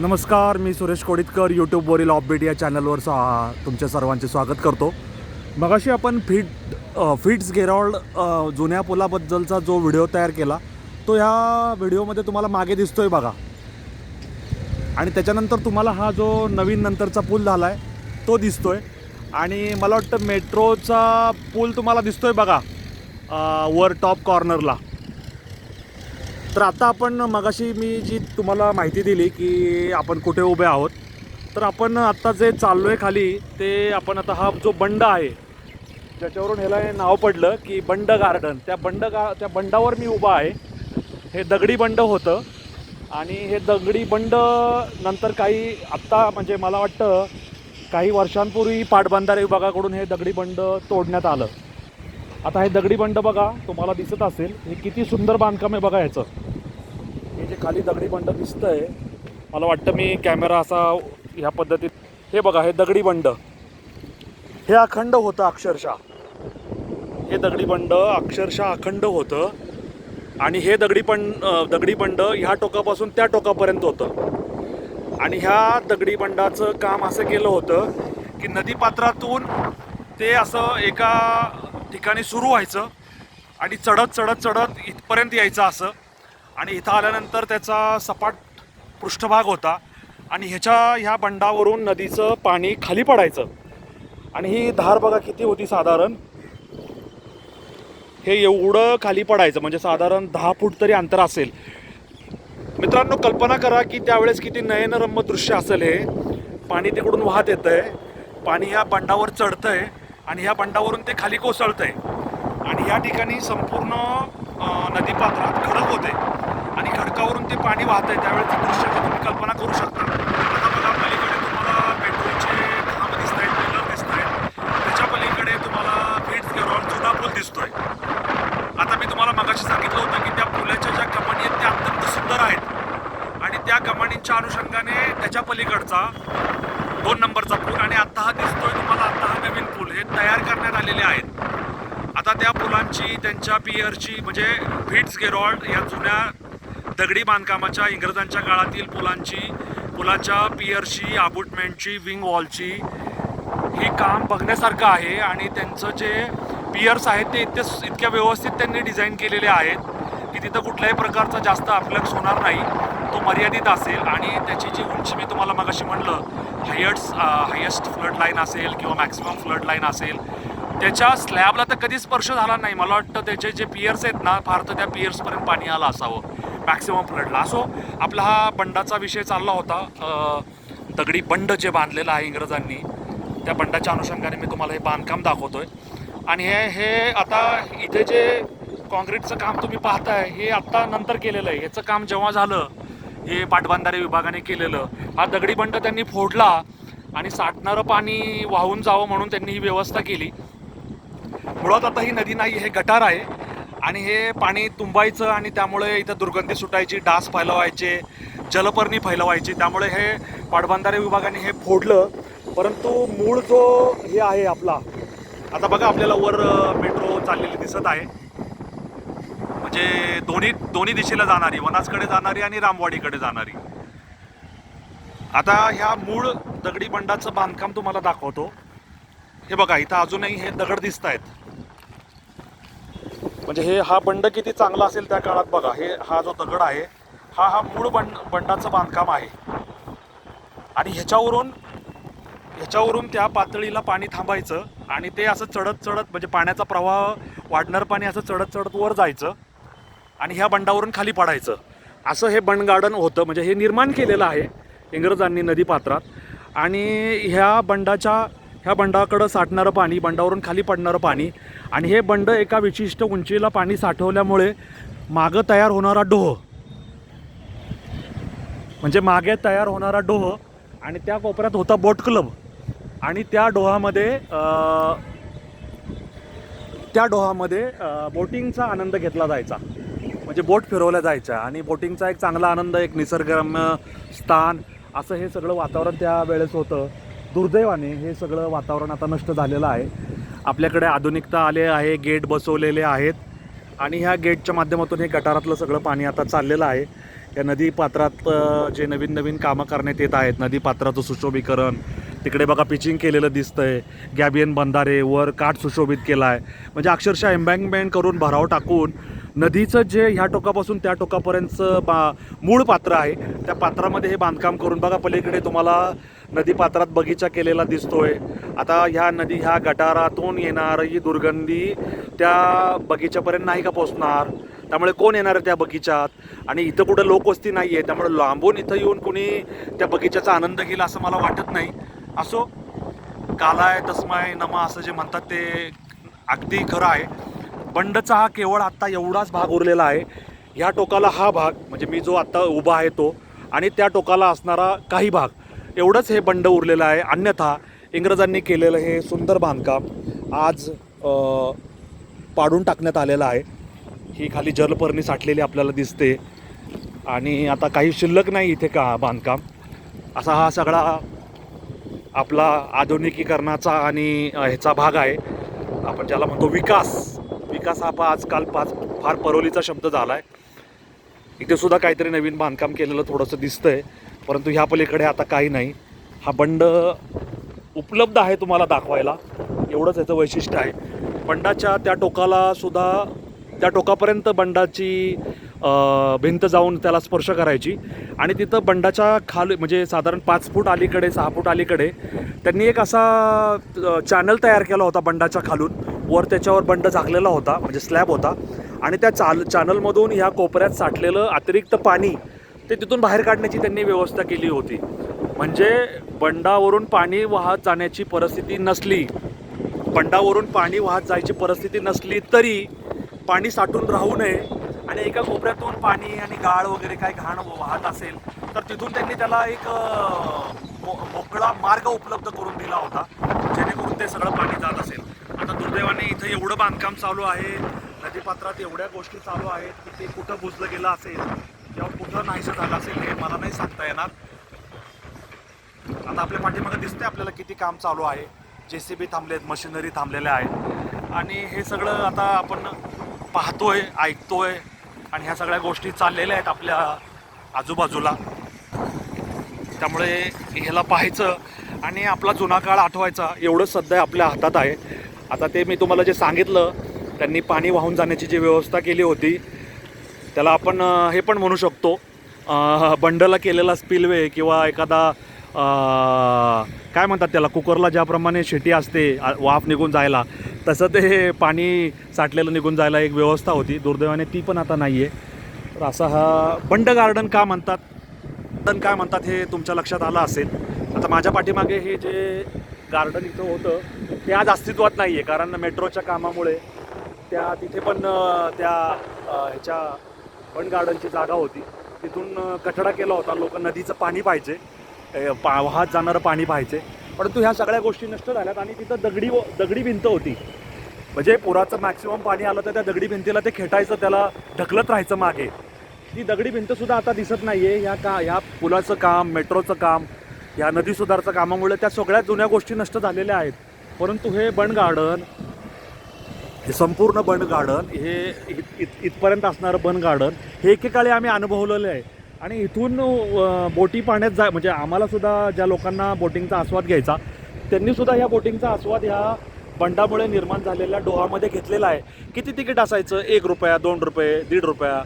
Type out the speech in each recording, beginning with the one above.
नमस्कार मी सुरेश कोडितकर यूट्यूबवरील ऑफबीट या चॅनलवर सा तुमच्या सर्वांचे स्वागत करतो. मगाशी आपण फिट फिट्स गेरॉल्ड जुन्या पुलाबद्दलचा जो व्हिडिओ तयार केला तो ह्या व्हिडिओमध्ये तुम्हाला मागे दिसतो आहे बघा. आणि त्याच्यानंतर तुम्हाला हा जो नवीन नंतरचा पूल झाला आहे तो दिसतो आहे आणि मला वाटतं मेट्रोचा पूल तुम्हाला दिसतो आहे बघा वर टॉप कॉर्नरला तर आता आपण मगाशी मी जी तुम्हाला माहिती दिली की आपण कुठे उभे आहोत तर आपण आत्ता जे चाललो आहे खाली ते आपण आता हा जो बंड आहे ज्याच्यावरून ह्याला हे नाव पडलं की बंड गार्डन. त्या बंड गा त्या बंडावर मी उभा आहे. हे दगडी बंड होतं आणि हे दगडी बंड नंतर काही आत्ता म्हणजे मला वाटतं काही वर्षांपूर्वी पाटबंधारे विभागाकडून हे दगडी बंड तोडण्यात आलं. आता हे दगडी बंड बघा तुम्हाला दिसत असेल हे किती सुंदर बांधकाम आहे बघा ह्याचं हे जे खाली दगडी बंड दिसतंय मला वाटतं मी कॅमेरा असा ह्या पद्धतीत हे बघा हे दगडी बंड. हे अखंड होतं अक्षरशः. हे दगडी बंड अक्षरशः अखंड होतं. आणि हे दगडी पण दगडी बंड ह्या टोकापासून त्या टोकापर्यंत होतं. आणि ह्या दगडी बंडाचं काम असं केलं होतं की नदीपात्रातून ते असं एका ठिकाणी सुरू व्हायचं आणि चढत चढत चढत इथपर्यंत यायचं असं. आणि इथं आल्यानंतर त्याचा सपाट पृष्ठभाग होता. आणि ह्याच्या ह्या बंडावरून नदीचं पाणी खाली पडायचं. आणि ही धार बघा किती होती साधारण. हे एवढं खाली पडायचं म्हणजे साधारण दहा फूट तरी अंतर असेल. मित्रांनो कल्पना करा की त्यावेळेस किती नयनरम्य दृश्य असेल हे. पाणी तिकडून वाहत येतं आहे पाणी ह्या बंडावर चढतं आहे आणि ह्या बंडावरून ते खाली कोसळतं आहे आणि या ठिकाणी संपूर्ण नदीपात्रात खडक होते. आणि ते पाणी वाहत आहे. त्यावेळेचं दृश्य तुम्ही कल्पना करू शकता. आता बघा पलीकडे तुम्हाला पेट्रोलचे खांब दिसत आहेत पिलर दिसत आहेत त्याच्या पलीकडे तुम्हाला फिट्स गेरॉल जुना पूल दिसतोय. आता मी तुम्हाला मगाशी सांगितलं होतं की त्या पुलाच्या ज्या कमानी आहेत त्या अत्यंत सुंदर आहेत. आणि त्या कमानींच्या अनुषंगाने त्याच्या पलीकडचा दोन नंबरचा पूल आणि आत्ता हा दिसतोय तुम्हाला आत्ता हा नवीन पूल. हे तयार करण्यात आलेले आहेत. आता त्या पुलांची त्यांच्या पियरची म्हणजे फिट्स गेरॉल्ड या जुन्या दगडी बांधकामाच्या इंग्रजांच्या काळातील पुलांची पुलाच्या पियरची आबुटमेंटची विंग वॉलची हे काम बघण्यासारखं आहे आणि त्यांचं जे पियर्स आहेत ते इतके इतक्या व्यवस्थित त्यांनी डिझाईन केलेले आहेत की तिथं कुठल्याही प्रकारचा जास्त अफ्लक्स होणार नाही. तो मर्यादित असेल आणि त्याची जी उंची मी तुम्हाला मगाशी म्हणलं हायस्ट हायेस्ट फ्लड लाईन असेल किंवा मॅक्सिमम फ्लड लाईन असेल त्याच्या स्लॅबला तर कधीच स्पर्श झाला नाही. मला वाटतं त्याचे जे पियर्स आहेत ना फार तर त्या पियर्सपर्यंत पाणी आलं असावं. मॅक्सिमम फ्लडला सो आपला हा बंडाचा विषय चालला होता. दगडी बंड जे बांधलेलं आहे इंग्रजांनी त्या बंडाच्या अनुषंगाने मी तुम्हाला हे बांधकाम दाखवतोय. आणि हे हे आता इथे जे काँक्रीटचं काम तुम्ही पाहताय हे आत्ता नंतर केलेलं आहे. याचं काम जेव्हा झालं हे पाटबंधारे विभागाने केलेलं. हा दगडी बंड त्यांनी फोडला आणि साठणारं पाणी वाहून जावं म्हणून त्यांनी ही व्यवस्था केली. मुळात आता ही नदी नाही हे गटार आहे. आणि हे पाणी तुंबायचं आणि त्यामुळे इथं दुर्गंधी सुटायची डास फैलवायचे जलपर्णी फैलवायची त्यामुळे हे पाटबंधारे विभागाने हे फोडलं. परंतु मूळ जो हे आहे आपला आता बघा आपल्याला वर मेट्रो चाललेली दिसत आहे. म्हणजे दोन्ही दोन्ही दिशेला जाणारी वनाजकडे जाणारी आणि रामवाडीकडे जाणारी. आता ह्या मूळ दगडी बंडाचं बांधकाम तुम्हाला दाखवतो. हे बघा इथं अजूनही हे दगड दिसत आहेत म्हणजे हे हा बंड किती चांगला असेल त्या काळात बघा. हे हा जो दगड आहे हा हा मूळ बंड बंडाचं बांधकाम आहे. आणि ह्याच्यावरून ह्याच्यावरून त्या पातळीला पाणी थांबायचं आणि ते असं चढत चढत म्हणजे पाण्याचा प्रवाह वाढणारं पाणी असं चढत चढत वर जायचं आणि ह्या बंडावरून खाली पडायचं. असं हे बंड गार्डन होतं. म्हणजे हे निर्माण केलेलं आहे इंग्रजांनी नदीपात्रात. आणि ह्या बंडाच्या ह्या बंडाकडं साठणारं पाणी बंडावरून खाली पडणारं पाणी आणि हे बंड एका विशिष्ट उंचीला पाणी साठवल्यामुळे मागं तयार होणारा डोह. म्हणजे मागे तयार होणारा डोह आणि त्या कोपऱ्यात होता बोट क्लब. आणि त्या डोहामध्ये त्या डोहामध्ये बोटिंगचा आनंद घेतला जायचा. म्हणजे बोट फिरवल्या जायच्या आणि बोटिंगचा एक चांगला आनंद एक निसर्गरम्य स्थान असं हे सगळं वातावरण त्या वेळेस होतं. दुर्दैवाने हे सगळं वातावरण आता नष्ट झालेलं आहे. आपल्याकडे आधुनिकता आले आहे गेट बसवलेले आहेत आणि ह्या गेटच्या माध्यमातून हे गटारातलं सगळं पाणी आता चाललेलं आहे. या नदी पात्रात जे नवीन नवीन कामं करण्यात येत आहेत नदी पात्राचं सुशोभीकरण तिकडे बघा पिचिंग केलेलं दिसतंय गॅबियन बंधारे वर काठ सुशोभित केला आहे म्हणजे अक्षरशः एम्बँकमेंट करून भराव टाकून नदीचं जे ह्या टोकापासून त्या टोकापर्यंतचं बा मूळ पात्र आहे त्या पात्रामध्ये हे बांधकाम करून बघा पलीकडे तुम्हाला नदीपात्रात बगीचा केलेला दिसतोय. आता ह्या नदी ह्या गटारातून येणारी दुर्गंधी त्या बगीच्यापर्यंत नाही का पोचणार? त्यामुळे कोण येणार आहे त्या बगीच्यात? आणि इथं कुठं लोकवस्ती नाही आहे त्यामुळे लांबून इथं येऊन कुणी त्या बगीच्याचा आनंद घेईल असं मला वाटत नाही. असो कालाय तस्माय नमा असं जे म्हणतात ते अगदी खरं आहे. बंडचा हा केवळ आत्ता एवढाच भाग उरलेला आहे. ह्या टोकाला हा भाग म्हणजे मी जो आत्ता उभा आहे तो आणि त्या टोकाला असणारा काही भाग. एवढंच हे बंड उरलेलं आहे. अन्यथा इंग्रजांनी केलेलं हे सुंदर बांधकाम आज पाडून टाकण्यात आलेलं आहे. ही खाली जलपर्णी साठलेली आपल्याला दिसते. आणि आता काही शिल्लक नाही इथे का बांधकाम. असा हा सगळा आपला आधुनिकीकरणाचा आणि ह्याचा भाग आहे. आपण ज्याला म्हणतो विकास. विकास हा पा आजकाल पाच फार परवलीचा शब्द झाला आहे इथे सुद्धा काहीतरी नवीन बांधकाम केलेलं थोडंसं दिसतंय. परंतु ह्या पलीकडे आता काही नाही. हा बंड उपलब्ध आहे तुम्हाला दाखवायला. एवढंच याचं वैशिष्ट्य आहे. बंडाच्या त्या टोकाला सुद्धा त्या टोकापर्यंत बंडाची भिंत जाऊन त्याला स्पर्श करायची. आणि तिथं बंडाच्या खाली म्हणजे साधारण पाच फूट अलीकडे सहा फूट अलीकडे त्यांनी एक असा चॅनल तयार केला होता बंडाच्या खालून. वर त्याच्यावर बंड झाकलेला होता म्हणजे स्लॅब होता. आणि त्या चाल चॅनलमधून ह्या कोपऱ्यात साठलेलं अतिरिक्त पाणी ते तिथून बाहेर काढण्याची त्यांनी व्यवस्था केली होती. म्हणजे बंडावरून पाणी वाहत जाण्याची परिस्थिती नसली बंडावरून पाणी वाहत जायची परिस्थिती नसली तरी पाणी साठून राहू नये आणि एका कोपऱ्यातून पाणी आणि गाळ वगैरे काय घाण वाहत असेल तर तिथून त्यांनी त्याला एक मो- मोकळा मार्ग उपलब्ध करून दिला होता जेणेकरून ते सगळं पाणी जात असेल. आता दुर्दैवाने इथं एवढं बांधकाम चालू आहे नदीपात्रात एवढ्या गोष्टी चालू आहेत की ते कुठं बुजलं गेलं असेल कुठं नाहीसं झालं असेल हे मला नाही सांगता येणार. आता आपल्या पाठीमागे दिसतंय आपल्याला किती काम चालू आहे. जे सी बी थांबले आहेत मशिनरी थांबलेल्या आहेत. आणि हे सगळं आता आपण पाहतोय ऐकतोय. आणि ह्या सगळ्या गोष्टी चाललेल्या आहेत आपल्या आजूबाजूला. त्यामुळे ह्याला पाहायचं आणि आपला जुना काळ आठवायचा. एवढंच सध्या आपल्या हातात आहे. आता ते मी तुम्हाला जे सांगितलं त्यांनी पाणी वाहून जाण्याची जी व्यवस्था केली होती त्याला आपण हे पण म्हणू शकतो बंडला केलेला स्पिलवे किंवा एखादा काय म्हणतात त्याला कुकरला ज्याप्रमाणे शेटी असते वाफ निघून जायला तसं ते पाणी साठलेलं निघून जायला एक व्यवस्था होती. दुर्दैवाने ती पण आता नाही आहे तर असा हा बंड गार्डन का म्हणतात गार्डन काय म्हणतात हे तुमच्या लक्षात आलं असेल. आता माझ्या पाठीमागे हे जे गार्डन इथं होतं ते आज अस्तित्वात नाही आहे कारण मेट्रोच्या कामामुळे त्या तिथे पण त्या ह्याच्या पण गार्डनची जागा होती. तिथून कठडा केला होता. लोक नदीचं पाणी पाहिजे. पा वाहत जाणारं पाणी पाहिजे. परंतु ह्या सगळ्या गोष्टी नष्ट झाल्यात आणि तिथं दगडी व- दगडी भिंत होती. म्हणजे पुराचं मॅक्सिमम पाणी आलं तर त्या दगडी भिंतीला ते खेटायचं त्याला ढकलत राहायचं मागे. ती दगडी भिंतसुद्धा आता दिसत नाही आहे ह्या का ह्या पुलाचं काम मेट्रोचं काम या नदी सुधारचं कामामुळे त्या सगळ्या जुन्या गोष्टी नष्ट झालेल्या आहेत. परंतु हे बन गार्डन हे संपूर्ण बन गार्डन हे इत- इत- इथपर्यंत असणारं बन गार्डन हे एकेकाळी आम्ही अनुभवलेलं आहे. आणि इथून बोटी पाण्यात जा म्हणजे आम्हालासुद्धा ज्या लोकांना बोटिंगचा आस्वाद घ्यायचा त्यांनीसुद्धा ह्या बोटिंगचा आस्वाद ह्या बंडामुळे निर्माण झालेल्या डोहामध्ये घेतलेला आहे. किती तिकीट असायचं? एक रुपया दोन रुपये दीड रुपया?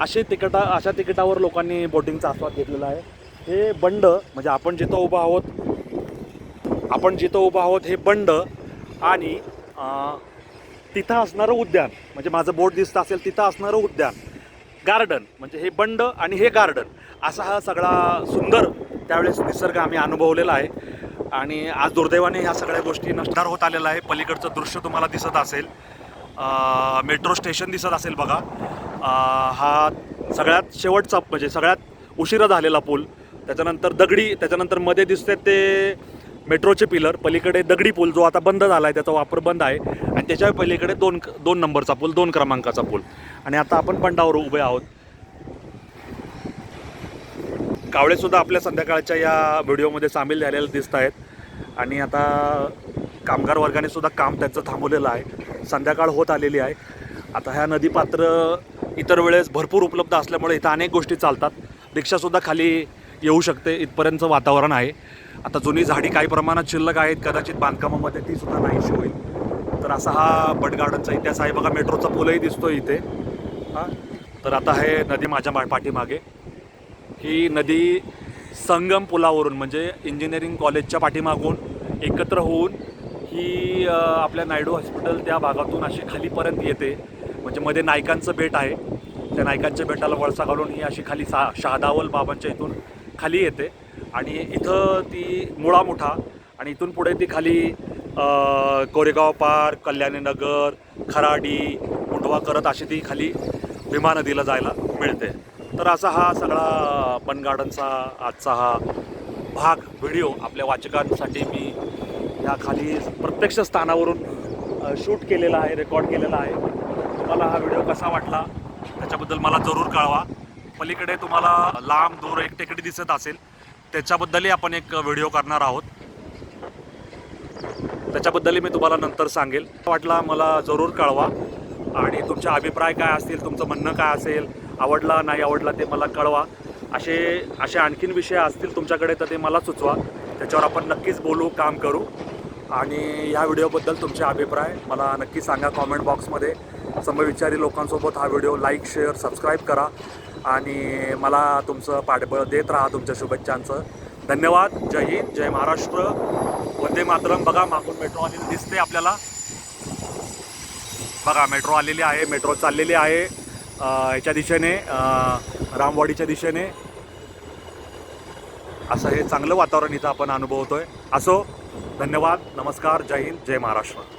असे तिकिटा अशा तिकिटावर लोकांनी बोटिंगचा आस्वाद घेतलेला आहे. हे बंड म्हणजे आपण जिथं उभं आहोत आपण जिथं उभं आहोत हे बंड आणि तिथं असणारं उद्यान म्हणजे माझं बोट दिसतं असेल तिथं असणारं उद्यान गार्डन म्हणजे हे बंड आणि हे गार्डन असा हा सगळा सुंदर त्यावेळेस निसर्ग आम्ही अनुभवलेला आहे. आणि आज दुर्दैवाने ह्या सगळ्या गोष्टी नष्टार होत आलेला आहे पलीकडचं दृश्य तुम्हाला दिसत असेल. मेट्रो स्टेशन दिसत असेल बघा. हा सगळ्यात शेवटचा म्हणजे सगळ्यात उशिरा झालेला पूल. त्याच्यानंतर दगडी त्याच्यानंतरमध्ये दिसते ते मेट्रोचे पिलर पलीकडे दगडी पूल जो आता बंद झाला आहे त्याचा वापर बंद आहे. आणि त्याच्या पलीकडे दोन दोन नंबरचा पूल दोन क्रमांकाचा पूल. आणि आता आपण बंडावर उभे आहोत. कावळेसुद्धा आपल्या संध्याकाळच्या या व्हिडिओमध्ये सामील झालेले दिसत आहेत. आणि आता कामगार वर्गाने सुद्धा काम त्यांचं थांबवलेलं आहे. संध्याकाळ होत आलेली आहे. आता ह्या नदीपात्र इतर वेळेस भरपूर उपलब्ध असल्यामुळे इथं अनेक गोष्टी चालतात. रिक्षासुद्धा खाली येऊ शकते इथपर्यंतचं वातावरण आहे. आता जुनी झाडी काही प्रमाणात शिल्लक आहेत कदाचित बांधकामामध्ये ती सुद्धा नाहीशी होईल. तर असा हा बट गार्डनचा इतिहास आहे. बघा मेट्रोचा पूलही दिसतो इथे. हां? तर आता हे नदी माझ्या मा- पाठीमागे. ही नदी संगम पुलावरून म्हणजे इंजिनिअरिंग कॉलेजच्या पाठीमागून एकत्र होऊन ही आपल्या नायडू हॉस्पिटल त्या भागातून अशी खालीपर्यंत येते. म्हणजे मध्ये नायकांचं बेट आहे. त्या नायकांच्या बेटाला वळसा घालून ही अशी खाली सा शहादावल बाबांच्या इथून खाली येते. आणि इथं ती मुळा मोठा आणि इथून पुढे ती खाली कोरेगाव पार्क कल्याणी नगर खराडी मुंडवा करत अशी ती खाली भीमा नदीला जायला मिळते. तर असा हा सगळा बन गार्डनचा आजचा हा भाग व्हिडिओ आपल्या वाचकांसाठी मी या खाली प्रत्यक्ष स्थानावरून शूट केलेला आहे रेकॉर्ड केलेला आहे. तुम्हाला हा व्हिडिओ कसा वाटला? त्याच्याबद्दल मला जरूर कळवा. पलीकडे तुम्हाला लांब दूर एक टेकडी दिसत असेल त्याच्याबद्दलही आपण एक व्हिडिओ करणार आहोत. त्याच्याबद्दलही मी तुम्हाला नंतर सांगेल. वाटला मला जरूर कळवा. आणि तुमचे अभिप्राय काय असतील तुमचं म्हणणं काय असेल आवडला नाही आवडला ते मला कळवा. असे असे आणखीन विषय असतील तुमच्याकडे तर ते मला सुचवा. त्याच्यावर आपण नक्कीच बोलू काम करू. आणि ह्या व्हिडिओबद्दल तुमचे अभिप्राय मला नक्की सांगा कॉमेंट बॉक्समध्ये. समविचारी लोकांसोबत हा व्हिडिओ लाईक शेअर सबस्क्राईब करा. आणि मला तुमचं पाठबळ देत राहा तुमच्या शुभेच्छांचं. धन्यवाद. जय हिंद जय महाराष्ट्र. वंदे मातरम. बघा मागून मेट्रो आलेली दिसते आपल्याला. बघा मेट्रो आलेली आहे. मेट्रो चाललेली आहे. याच्या ह्याच्या दिशेने रामवाडीच्या दिशेने. असं हे चांगलं वातावरण इथं आपण अनुभवतोय. असो धन्यवाद. नमस्कार. जय हिंद जय महाराष्ट्र.